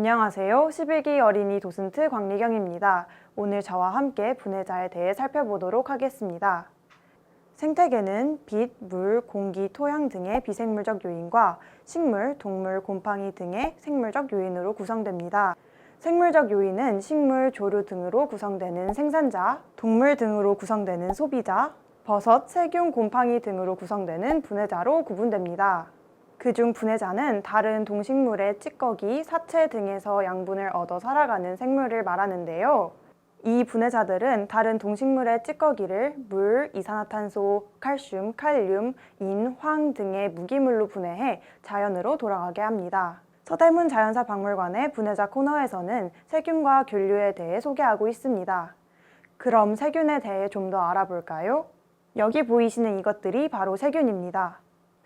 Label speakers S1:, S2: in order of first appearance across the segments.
S1: 안녕하세요. 11기 어린이 도슨트 광리경입니다. 오늘 저와 함께 분해자에 대해 살펴보도록 하겠습니다. 생태계는 빛, 물, 공기, 토양 등의 비생물적 요인과 식물, 동물, 곰팡이 등의 생물적 요인으로 구성됩니다. 생물적 요인은 식물, 조류 등으로 구성되는 생산자, 동물 등으로 구성되는 소비자, 버섯, 세균, 곰팡이 등으로 구성되는 분해자로 구분됩니다. 그중 분해자는 다른 동식물의 찌꺼기, 사체 등에서 양분을 얻어 살아가는 생물을 말하는데요. 이 분해자들은 다른 동식물의 찌꺼기를 물, 이산화탄소, 칼슘, 칼륨, 인, 황 등의 무기물로 분해해 자연으로 돌아가게 합니다. 서대문 자연사 박물관의 분해자 코너에서는 세균과 균류에 대해 소개하고 있습니다. 그럼 세균에 대해 좀 더 알아볼까요? 여기 보이시는 이것들이 바로 세균입니다.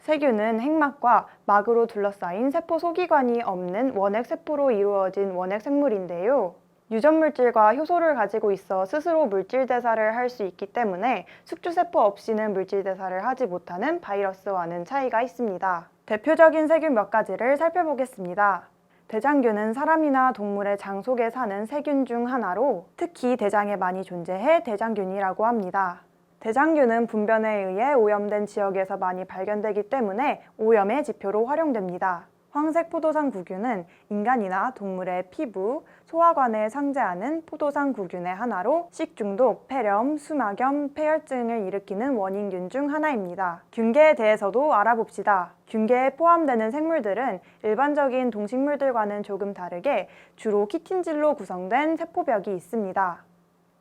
S1: 세균은 핵막과 막으로 둘러싸인 세포 소기관이 없는 원핵 세포로 이루어진 원핵 생물인데요. 유전 물질과 효소를 가지고 있어 스스로 물질 대사를 할 수 있기 때문에 숙주 세포 없이는 물질 대사를 하지 못하는 바이러스와는 차이가 있습니다. 대표적인 세균 몇 가지를 살펴보겠습니다. 대장균은 사람이나 동물의 장 속에 사는 세균 중 하나로 특히 대장에 많이 존재해 대장균이라고 합니다. 대장균은 분변에 의해 오염된 지역에서 많이 발견되기 때문에 오염의 지표로 활용됩니다. 황색 포도상 구균은 인간이나 동물의 피부, 소화관에 상재하는 포도상 구균의 하나로 식중독, 폐렴, 수막염, 폐혈증을 일으키는 원인균 중 하나입니다. 균계에 대해서도 알아봅시다. 균계에 포함되는 생물들은 일반적인 동식물들과는 조금 다르게 주로 키틴질로 구성된 세포벽이 있습니다.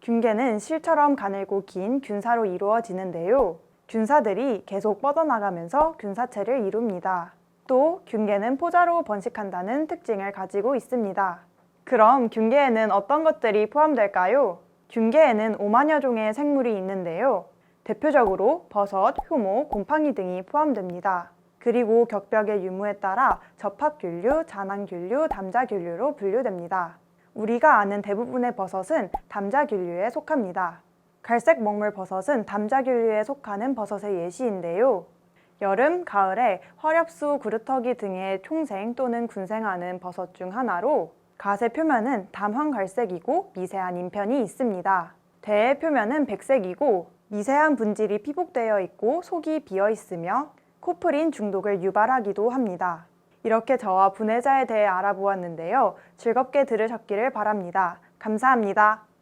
S1: 균계는 실처럼 가늘고 긴 균사로 이루어지는데요. 균사들이 계속 뻗어나가면서 균사체를 이룹니다. 또 균계는 포자로 번식한다는 특징을 가지고 있습니다. 그럼 균계에는 어떤 것들이 포함될까요? 균계에는 5만여 종의 생물이 있는데요. 대표적으로 버섯, 효모, 곰팡이 등이 포함됩니다. 그리고 격벽의 유무에 따라 접합균류, 잔항균류, 담자균류로 분류됩니다. 우리가 아는 대부분의 버섯은 담자균류에 속합니다. 갈색 먹물 버섯은 담자균류에 속하는 버섯의 예시인데요. 여름, 가을에 화렵수, 구루터기 등의 총생 또는 군생하는 버섯 중 하나로 갓의 표면은 담황갈색이고 미세한 인편이 있습니다. 대의 표면은 백색이고 미세한 분질이 피복되어 있고 속이 비어 있으며 코프린 중독을 유발하기도 합니다. 이렇게 저와 분해자에 대해 알아보았는데요. 즐겁게 들으셨기를 바랍니다. 감사합니다.